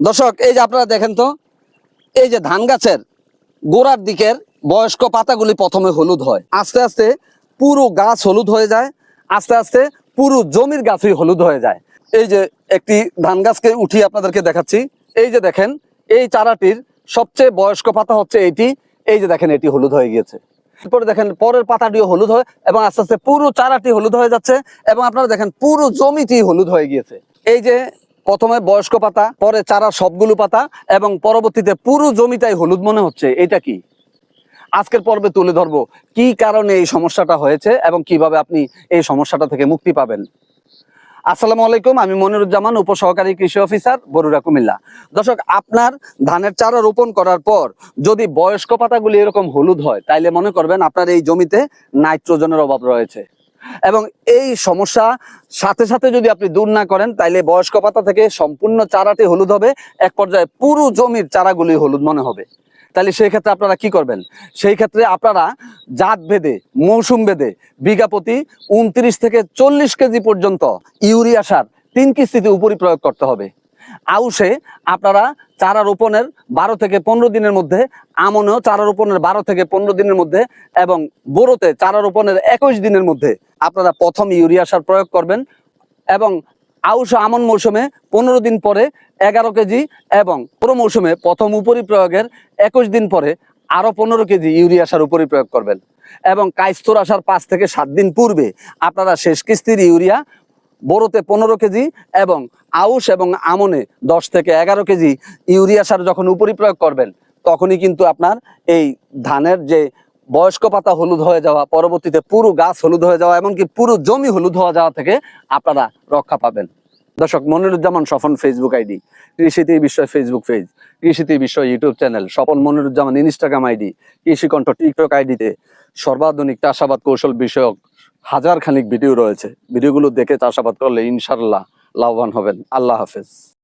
দর্শক, এই যে আপনারা দেখেন তো, এই যে ধান গাছের গোড়ার দিকের বয়স্ক পাতাগুলি প্রথমে হলুদ হয়। আস্তে আস্তে পুরো গাছ হলুদ হয়ে যায়, আস্তে আস্তে পুরো জমির গাছই হলুদ হয়ে যায়। এই যে একটি ধান গাছকে উঠিয়ে আপনাদেরকে দেখাচ্ছি। এই যে দেখেন, এই চারাটির সবচেয়ে বয়স্ক পাতা হচ্ছে এটি, এই যে দেখেন, এটি হলুদ হয়ে গিয়েছে। এরপরে দেখেন, পরের পাতাটিও হলুদ হয় এবং আস্তে আস্তে পুরো চারাটি হলুদ হয়ে যাচ্ছে এবং আপনারা দেখেন, পুরো জমিটি হলুদ হয়ে গিয়েছে। এই যে প্রথমে বয়স্ক পাতা, পরে চারা সবগুলো পাতা এবং পরবর্তীতে পুরো জমিটাই হলুদ মনে হচ্ছে। এটা কি? আজকের পর্বে তুলে ধরবো কি কারণে এই সমস্যাটা হয়েছে এবং কীভাবে আপনি এই সমস্যাটা থেকে মুক্তি পাবেন। আসসালামু আলাইকুম, আমি মনিরুজ্জামান, উপসহকারী কৃষি অফিসার, বরুড়া, কুমিল্লা। দর্শক, আপনার ধানের চারা রোপণ করার পর যদি বয়স্ক পাতাগুলি এরকম হলুদ হয়, তাইলে মনে করবেন আপনার এই জমিতে নাইট্রোজেনের অভাব রয়েছে। এবং এই সমস্যা সাথে সাথে যদি আপনি দূর না করেন, তাইলে বয়স্ক পাতা থেকে সম্পূর্ণ চারাটি হলুদ হবে। এক পর্যায়ে পুরো জমির চারাগুলি হলুদ মনে হবে। তাহলে সেই ক্ষেত্রে আপনারা কি করবেন? সেই ক্ষেত্রে আপনারা জাত ভেদে, মৌসুম ভেদে বিঘা প্রতি উনত্রিশ থেকে চল্লিশ কেজি পর্যন্ত ইউরিয়া সার তিন কিস্তিতে উপরি প্রয়োগ করতে হবে। আউশে আপনারা চারা রোপণের বারো থেকে পনেরো দিনের মধ্যে, আমনেও চারা রোপণের বারো থেকে পনেরো দিনের মধ্যে এবং বোরোতে চারা রোপণের একুশ দিনের মধ্যে আপনারা প্রথম ইউরিয়া সার প্রয়োগ করবেন এবং আউশ আমন মৌসুমে পনেরো দিন পরে এগারো কেজি এবং পুরো মৌসুমে প্রথম উপরি প্রয়োগের একুশ দিন পরে আরও পনেরো কেজি ইউরিয়া সার উপরি প্রয়োগ করবেন এবং কাইস্তর আসার পাঁচ থেকে সাত দিন পূর্বে আপনারা শেষ কিস্তির ইউরিয়া বোরোতে পনেরো কেজি এবং আউশ এবং আমনে দশ থেকে এগারো কেজি ইউরিয়া সার যখন উপরি প্রয়োগ করবেন, তখনই কিন্তু আপনার এই ধানের যে বয়স্ক পাতা হলুদ হয়ে যাওয়া, পরবর্তীতে পুরো গাছ হলুদ হয়ে যাওয়া, এমনকি পুরো জমি হলুদ হয়ে যাওয়া থেকে আপনারা রক্ষা পাবেন। দর্শক, মনিরুজ্জামান স্বপন ফেসবুক আইডি, কৃষিতে বিষয় ফেসবুক পেজ কৃষিতে বিষয় YouTube channel Swapan Moniruzzaman Instagram ID, Krishikantha TikTok আইডিতে সর্বাধুনিক চাষাবাদ কৌশল বিষয়ক হাজার খানিক ভিডিও রয়েছে ভিডিওগুলো দেখে চাষাবাদ করলে ইনশাল্লাহ লাভবান হবেন। আল্লাহ হাফেজ।